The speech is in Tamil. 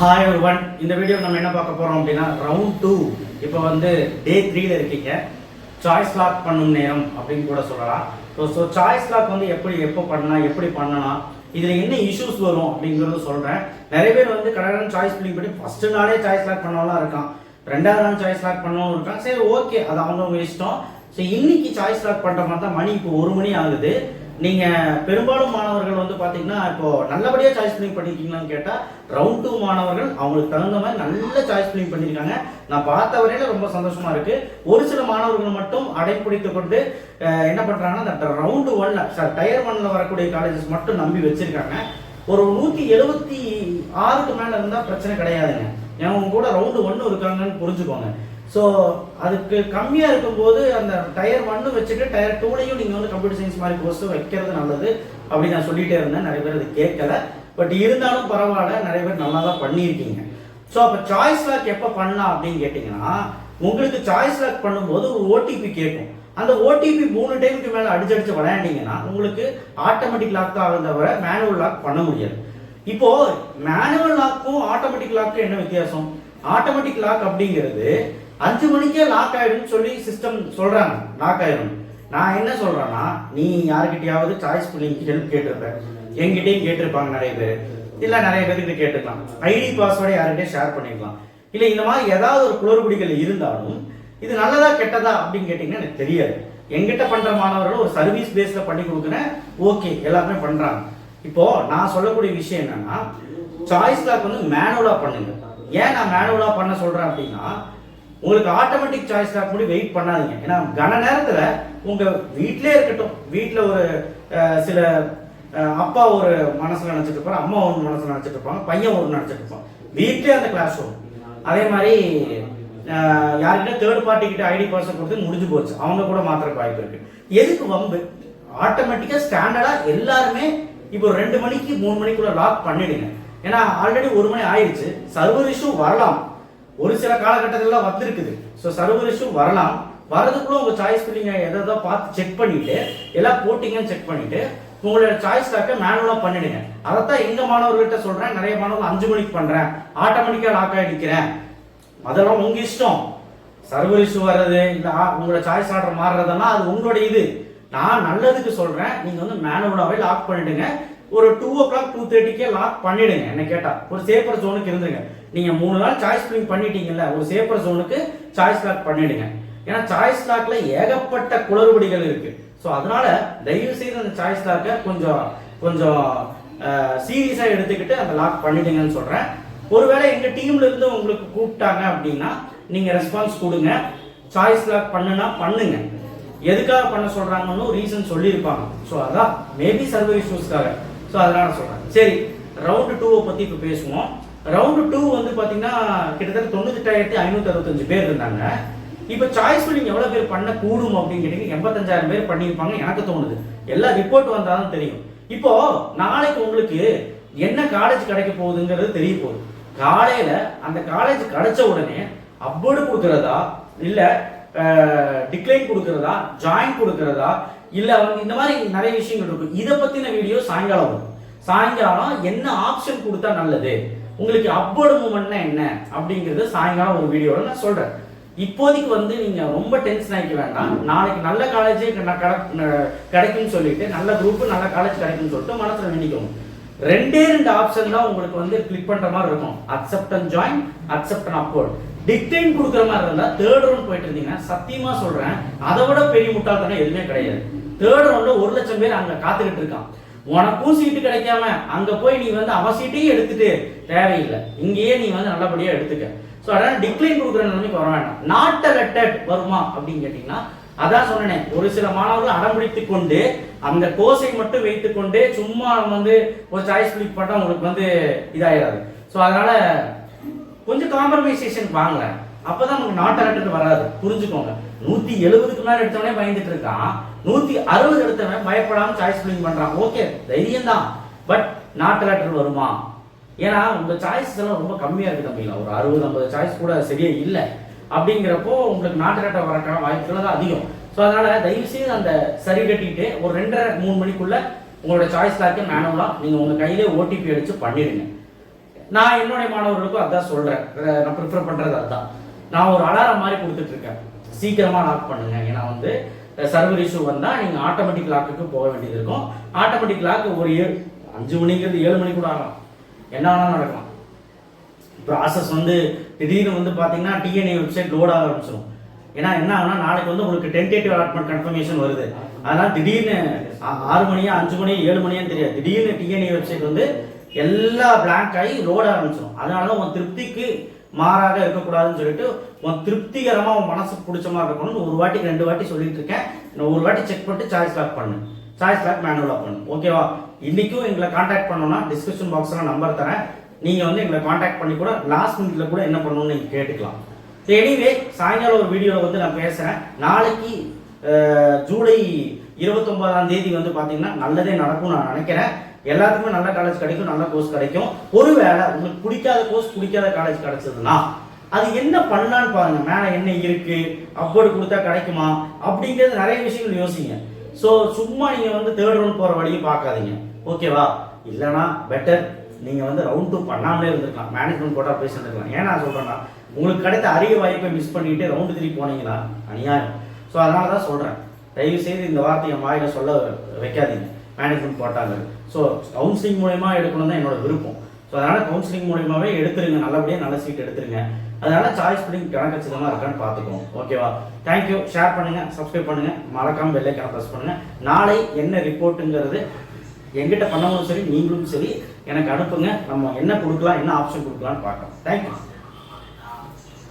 ஹாய் ஒன் இந்த வீடியோ நம்ம என்ன பார்க்க போறோம் அப்படின்னா ரவுண்ட் டூ இப்போ வந்து டே த்ரீல இருக்கீங்க. சாய்ஸ் லாக் பண்ணும் நேரம் அப்படின்னு கூட சொல்லலாம். ஸோ ஸோ சாய்ஸ் லாக் வந்து எப்படி எப்போ பண்ணலாம் எப்படி பண்ணலாம் இதில் என்ன இஷ்யூஸ் வரும் அப்படிங்கிறத சொல்கிறேன் நிறைய பேர் வந்து கடகடன் சாய்ஸ் பில்லிங் பண்ணி ஃபர்ஸ்ட் நாளே சாய்ஸ் லாக் பண்ணவெல்லாம் இருக்கான். ரெண்டாவது நாள் சாய்ஸ் லாக் பண்ணவங்க இருக்கான். சரி ஓகே அது அவங்கவுங்க இஷ்டம். ஸோ இன்னைக்கு சாய்ஸ் லாக் பண்ணுற மாதிரி தான் மணி இப்போ ஒரு மணி ஆகுது. நீங்கள் பெரும்பாலும் மாணவர்கள் வந்து பார்த்தீங்கன்னா இப்போ நல்லபடியாக சாய்ஸ் பில்லிங் பண்ணியிருக்கீங்களான்னு கேட்டால் ரவுண்ட் டூ மாணவர்கள் அவங்களுக்கு தகுந்த மாதிரி நல்ல சாய்ஸ் பில்லிங் பண்ணியிருக்காங்க நான் பார்த்த வரையில ரொம்ப சந்தோஷமா இருக்கு. ஒரு சில மாணவர்கள் மட்டும் அடைப்பிடித்து கொண்டு என்ன பண்ணுறாங்கன்னா அந்த ரவுண்டு ஒன்ல சார் டயர் ஒன்ல வரக்கூடிய காலேஜஸ் மட்டும் நம்பி வச்சிருக்காங்க. ஒரு நூற்றி எழுபத்தி ஆறுக்கு மேலே இருந்தால் பிரச்சனை கிடையாதுங்க. ஏன்னா உங்க கூட ரவுண்டு ஒன்று இருக்காங்கன்னு புரிஞ்சுக்கோங்க. ஸோ அதுக்கு கம்மியாக இருக்கும்போது அந்த டயர் ஒன்று வச்சுட்டு டயர் டூலையும் நீங்கள் வந்து கம்ப்யூட்டர் சயின்ஸ் மாதிரி கோர்ஸ் வைக்கிறது நல்லது அப்படி நான் சொல்லிகிட்டே இருந்தேன். நிறைய பேர் அது கேட்கல. பட் இருந்தாலும் பரவாயில்ல நிறைய பேர் நல்லா தான் பண்ணியிருக்கீங்க. ஸோ அப்போ சாய்ஸ் லாக் எப்போ பண்ணலாம் அப்படின்னு கேட்டிங்கன்னா உங்களுக்கு சாய்ஸ் லாக் பண்ணும்போது ஒரு ஓடிபி கேட்கும். அந்த ஓடிபி மூணு டைமுக்கு மேலே அடிச்சடிச்சு விளையாண்டிங்கன்னா உங்களுக்கு ஆட்டோமேட்டிக் லாக் தான் ஆகும் தவிர மேனுவல் லாக் பண்ண முடியாது. இப்போ மேனுவல் லாக்கும் ஆட்டோமேட்டிக் லாக்கும் என்ன வித்தியாசம்? ஆட்டோமேட்டிக் லாக் அப்படிங்கிறது அஞ்சு மணிக்கே லாக் ஆயிடும்னு சொல்லி சிஸ்டம் சொல்றாங்க. லாக் ஆயிடும். நான் என்ன சொல்றேன்னா நீ யாருக்கிட்டயாவது சாய்ஸ் பிள்ளைங்க ஹெல்ப் கேட்டிருப்பேன் என்கிட்டயும் கேட்டிருப்பாங்க நிறைய பேர். இல்ல நிறைய பேர்கிட்ட கேட்டுக்கலாம் ஐடி பாஸ்வேர்டு யார்கிட்டயும் ஷேர் பண்ணிக்கலாம். இல்ல இந்த மாதிரி ஏதாவது ஒரு குளறுபடிகள் இருந்தாலும் இது நல்லதா கெட்டதா அப்படின்னு கேட்டீங்கன்னா எனக்கு தெரியாது. எங்கிட்ட பண்ற மாணவர்கள் ஒரு சர்வீஸ் பேஸ்ல பண்ணி கொடுக்குறேன். ஓகே எல்லாருமே பண்றாங்க. இப்போ நான் சொல்லக்கூடிய விஷயம் என்னன்னா சாய்ஸ் லாக் வந்து மேனுவலா பண்ணுங்க. ஏன் நான் மேனுவலா பண்ண சொல்றேன் அப்படின்னா உங்களுக்கு ஆட்டோமேட்டிக் சாய்ஸ் லாக் முடி வெயிட் பண்ணாதீங்க. ஏன்னா கன நேரத்துல உங்க வீட்டிலே இருக்கட்டும். வீட்டில் ஒரு சில அப்பா ஒரு மனசுல நினைச்சிட்டு இருப்பாரு அம்மா ஒரு மனசுல நினைச்சிட்டு இருப்பாங்க பையன் ஒரு நினைச்சிட்டு இருப்பான். வீட்லயே அந்த கிளாஸ் வரும். அதே மாதிரி அஹ், யார்கிட்ட தேர்ட் பார்ட்டி கிட்ட ஐடி பர்சன் கொடுத்து முடிஞ்சு போச்சு. அவங்க கூட மாத்திர வாய்ப்பு இருக்கு. எதுக்கு வம்பு? ஆட்டோமேட்டிக்கா ஸ்டாண்டர்டா எல்லாருமே இப்போ ரெண்டு மணிக்கு மூணு மணிக்குள்ள லாக் பண்ணிடுங்க. ஏன்னா ஆல்ரெடி ஒரு மணி ஆயிடுச்சு சர்வர் இஷ்யூ வரலாம். ஒரு சில காலகட்டத்திலலாம் வந்திருக்குது. ஸோ சர்வர் இஷ்யூ வரலாம். வரதுக்குள்ள உங்க சாய்ஸ் நீங்க எதை எதோ பார்த்து செக் பண்ணிட்டு எல்லாம் போட்டிங்கன்னு செக் பண்ணிட்டு உங்களோட சாய்ஸ் லாக்கை மேனுவலா பண்ணிடுங்க. அதைத்தான் எங்க மாணவர்கிட்ட சொல்றேன். நிறைய மாணவர்கள் அஞ்சு மணிக்கு பண்றேன். ஆட்டோமேட்டிக்கா லாக் ஆகிக்கிறேன் அதெல்லாம் உங்க இஷ்டம். சர்வர் இஷ்யூ வர்றது இல்லை ஆ- உங்களோட சாய்ஸ் ஆர்டர் மாறுறதெல்லாம் அது உங்களோட இது. நான் நல்லதுக்கு சொல்றேன். நீங்க வந்து மேனுவலாவே லாக் பண்ணிடுங்க. ஒரு டூ ஓ கிளாக் டூ தேர்ட்டிக்கே லாக் பண்ணிடுங்க. என்ன கேட்டா. ஒரு சேஃபர் ஜோனுக்கு இருந்துங்க நீங்க மூணு நாள் சாய்ஸ் பிளிங் பண்ணிட்டீங்கல்ல ஒரு சேஃபர் ஜோனுக்கு சாய்ஸ் லாக் பண்ணிடுங்க. ஏன்னா சாய்ஸ் லாக்ல ஏகப்பட்ட குளறுபடிகள் இருக்கு. ஸோ அதனால தயவு செய்து அந்த சாய்ஸ் லாக்கை கொஞ்சம் கொஞ்சம் சீரியஸா எடுத்துக்கிட்டு அந்த லாக் பண்ணிடுங்கன்னு சொல்றேன். ஒருவேளை எங்க டீம்ல இருந்து உங்களுக்கு கூப்பிட்டாங்க அப்படின்னா நீங்க ரெஸ்பான்ஸ் கொடுங்க. சாய்ஸ் லாக் பண்ணுனா பண்ணுங்க. எதுக்காக பண்ண சொல்றாங்கன்னு ரீசன் சொல்லியிருப்பாங்க. ஸோ அதான் மேபி சர்வே இஷ்யூஸ்க்காக ஸோ அதனால சொல்கிறேன் சரி ரவுண்டு டூவை பற்றி இப்போ பேசுவோம். ரவுண்டு டூ வந்து பார்த்தீங்கன்னா கிட்டத்தட்ட தொண்ணூத்தெட்டாயிரத்தி ஐநூத்தி அறுபத்தஞ்சு பேர் இருந்தாங்க. இப்போ சாய்ஸ் ஃபில்லிங் எவ்வளோ பேர் பண்ண கூடும் அப்படின்னு கேட்டீங்க. எண்பத்தஞ்சாயிரம் பேர் பண்ணியிருப்பாங்க. எனக்கு தோணுது. எல்லா ரிப்போர்ட் வந்தாலும் தெரியும். இப்போ நாளைக்கு உங்களுக்கு என்ன காலேஜ் கிடைக்க போகுதுங்கிறது தெரிய போகுது. காலையில் அந்த காலேஜ் கிடைச்ச உடனே அப்போடு கொடுக்குறதா? இல்லை டிக்ளைன் கொடுக்கறதா ஜாயின் கொடுக்கறதா இல்லை வந்து இந்த மாதிரி நிறைய விஷயங்கள் இருக்கும் இதை பற்றின வீடியோ சாயங்காலம் வரும். சாயங்காலம் என்ன ஆப்ஷன் கொடுத்தா நல்லது? உங்களுக்கு அப்வோர்டு மூமெண்ட்னா என்ன? அப்படிங்கிறது சாயங்காலம் ஒரு வீடியோவில் நான் சொல்கிறேன் இப்போதைக்கு வந்து நீங்க ரொம்ப டென்ஷன் ஆகிக்க வேண்டாம். நாளைக்கு நல்ல காலேஜே கிடைக்கும்னு சொல்லிட்டு நல்ல குரூப் நல்ல காலேஜ் கிடைக்கும்னு சொல்லிட்டு மனசுல வேண்டிக்கோங்க. ரெண்டே ரெண்டு ஆப்ஷன் தான் உங்களுக்கு வந்து கிளிக் பண்ற மாதிரி இருக்கும். Accept and join accept and upward decline கொடுக்குற மாதிரி இருந்தால் தேர்ட் ரவுண்ட் போயிட்டு இருந்தீங்கன்னா சத்தியமாக சொல்கிறேன் அதை விட பெரிய முட்டாள்தனம் எதுவுமே கிடையாது. தேர்ட் ரவுண்டில் ஒரு லட்சம் பேர் அங்கே காத்துக்கிட்டு இருக்கான் உனக்கும் சீட்டு கிடைக்காம அங்கே போய் நீ வந்து அவ சீட்டையும் எடுத்துட்டு தேவையில்லை. இங்கேயே நீ வந்து நல்லபடியாக எடுத்துக்க. ஸோ அதனால் டிக்ளைன் கொடுக்குற நிலைமைக்கு வர வேண்டாம் நாட் அலெக்டட் வருமா அப்படின்னு கேட்டிங்கன்னா அதான் சொன்னேனே ஒரு சில மாணவர்கள் அடம்பிடித்து கொண்டு அந்த கோர்ஸை மட்டும் வைத்து கொண்டு சும்மா வந்து ஒரு சாய்ஸ் கிளிக் பண்ணால் உங்களுக்கு வந்து இதாகிடாது ஸோ அதனால் கொஞ்சம் காம்ப்ரமைசேஷன் வாங்க. அப்பதான் நமக்கு நாட் அலெக்டட் வராது. புரிஞ்சுக்கோங்க. நூத்தி எழுபதுக்கு மேல எடுத்தவனே பயந்துட்டு இருக்கான். நூத்தி அறுபது எடுத்தவன் பயப்படாம சாய்ஸ் பிளிங் பண்றான். ஓகே தைரியம் தான் பட் நாட் அலெக்டட் வருமா? ஏன்னா உங்க சாய்ஸ் எல்லாம் ரொம்ப கம்மியா இருக்கு தம்பிங்களா ஒரு அறுபது ஐம்பது சாய்ஸ் கூட சரியா இல்லை. அப்படிங்கிறப்போ உங்களுக்கு நாட்டு கட்ட வரக்கான வாய்ப்புகள் தான் அதிகம். ஸோ அதனால தயவுசெய்து அந்த சரி கட்டிட்டு ஒரு ரெண்டரை மூணு மணிக்குள்ள உங்களோட சாய்ஸ் லாக்கு மேனுவலாக நீங்கள் உங்கள் கையிலே ஓடிபி அடிச்சு பண்ணிடுங்க. நான் என்னுடைய மாணவர்களுக்கும் அதான் சொல்றேன். நான் ப்ரிஃபர் பண்றது அதுதான் நான் ஒரு அலாரம் மாதிரி கொடுத்துட்டு இருக்கேன் சீக்கிரமா லாக் பண்ணுங்க. ஏன்னா வந்து சர்வர் இஷ்யூ வந்தா நீங்க ஆட்டோமேட்டிக் லாக்குக்கு போக வேண்டியது இருக்கும். ஆட்டோமேட்டிக் லாக்கு ஒரு ஏழு அஞ்சு மணிங்கிறது ஏழு மணி கூட ஆகலாம். என்ன வேணாலும் நடக்கலாம் ப்ராசஸ் வந்து திடீர்னு வந்து பார்த்தீங்கன்னா டிஎன்ஏ வெப்சைட் லோட் ஆக ஆரம்பிச்சிடும் ஏன்னா என்ன ஆகுனா நாளைக்கு வந்து உங்களுக்கு டென்டேட்டிவ் அலாட்மெண்ட் கன்ஃபர்மேஷன் வருது. அதனால திடீர்னு ஆறு மணியா அஞ்சு மணி ஏழு மணியான்னு தெரியாது. திடீர்னு டிஎன்ஏ வெப்சைட் வந்து எல்லா பிளாங்க் ஆகி ரோட ஆரம்பிச்சிடும் அதனால உன் திருப்திக்கு மாறாக இருக்கக்கூடாதுன்னு சொல்லிட்டு உன் திருப்திகரமா உன் மனசுக்கு பிடிச்ச மாதிரி இருக்கணும்னு ஒரு வாட்டி ரெண்டு வாட்டி சொல்லிட்டு இருக்கேன். நான் ஒரு வாட்டி செக் பண்ணிட்டு சாய்ஸ் லாக் பண்ணு. சாய்ஸ் லாக் மேனுவலாக பண்ணு. ஓகேவா இன்னைக்கும் எங்களை காண்டாக்ட் பண்ணணும்னா டிஸ்கிரிப்ஷன் பாக்ஸில் நம்பர் தரேன். நீங்க வந்து எங்களை காண்டாக்ட் பண்ணி கூட லாஸ்ட் மினிட்ல கூட என்ன பண்ணணும்னு நீங்க கேட்டுக்கலாம். எனிவே சாயங்காலம் ஒரு வீடியோவில் வந்து நான் பேசுறேன். நாளைக்கு ஜூலை இருபத்தொன்பதாம் தேதி வந்து பார்த்தீங்கன்னா நல்லதே நடக்கும்னு நான் நினைக்கிறேன். எல்லாத்துக்குமே நல்ல காலேஜ் கிடைக்கும் நல்ல கோர்ஸ் கிடைக்கும். ஒருவேளை உங்களுக்கு பிடிக்காத கோர்ஸ் பிடிக்காத காலேஜ் கிடைச்சதுன்னா அது என்ன பண்ணலான்னு பாருங்க. மேலே என்ன இருக்கு? அப்போர்டு கொடுத்தா கிடைக்குமா? அப்படிங்கிறது நிறைய விஷயங்கள் யோசிங்க. ஸோ சும்மா நீங்க வந்து தேர்ட் ரவுண்ட் போற வழியும் பார்க்காதீங்க. ஓகேவா இல்லைனா பெட்டர் நீங்க வந்து ரவுண்ட் டூ பண்ணாமலே இருந்திருக்கலாம். மேனேஜ்மெண்ட் போட்டால் போய் சேர்ந்துருக்கலாம். ஏன் நான் சொல்றேன்னா உங்களுக்கு கிடைத்த அரிய வாய்ப்பை மிஸ் பண்ணிட்டு ரவுண்டு த்ரீ போனீங்களா அநியாயம். ஸோ அதனால தான் சொல்றேன். தயவு செய்து இந்த வார்த்தையை வாயில சொல்ல வைக்காதீங்க. மேனேஜ்மெண்ட் போட்டாங்க. ஸோ கவுன்சிலிங் மூலயமா எடுக்கணும் தான் என்னோட விருப்பம். ஸோ அதனால் கவுன்சிலிங் மூலியமாகவே எடுத்துருங்க. நல்லபடியாக நல்ல சீட் எடுத்துருங்க. அதனால் சாய்ஸ் பில்லிங் கணக்கச்சிதமாக இருக்கான்னு பார்த்துக்கோங்க. ஓகேவா தேங்க்யூ ஷேர் பண்ணுங்கள் சப்ஸ்கிரைப் பண்ணுங்கள் மறக்காமல் வெள்ளைக்கான ப்ரெஸ் பண்ணுங்கள் நாளை என்ன ரிப்போர்ட்டுங்கிறது எங்கிட்ட பண்ணவும் சரி நீங்களும் சரி எனக்கு அனுப்புங்க. நம்ம என்ன கொடுக்கலாம் என்ன ஆப்ஷன் கொடுக்கலாம்னு பார்க்கலாம். தேங்க்யூ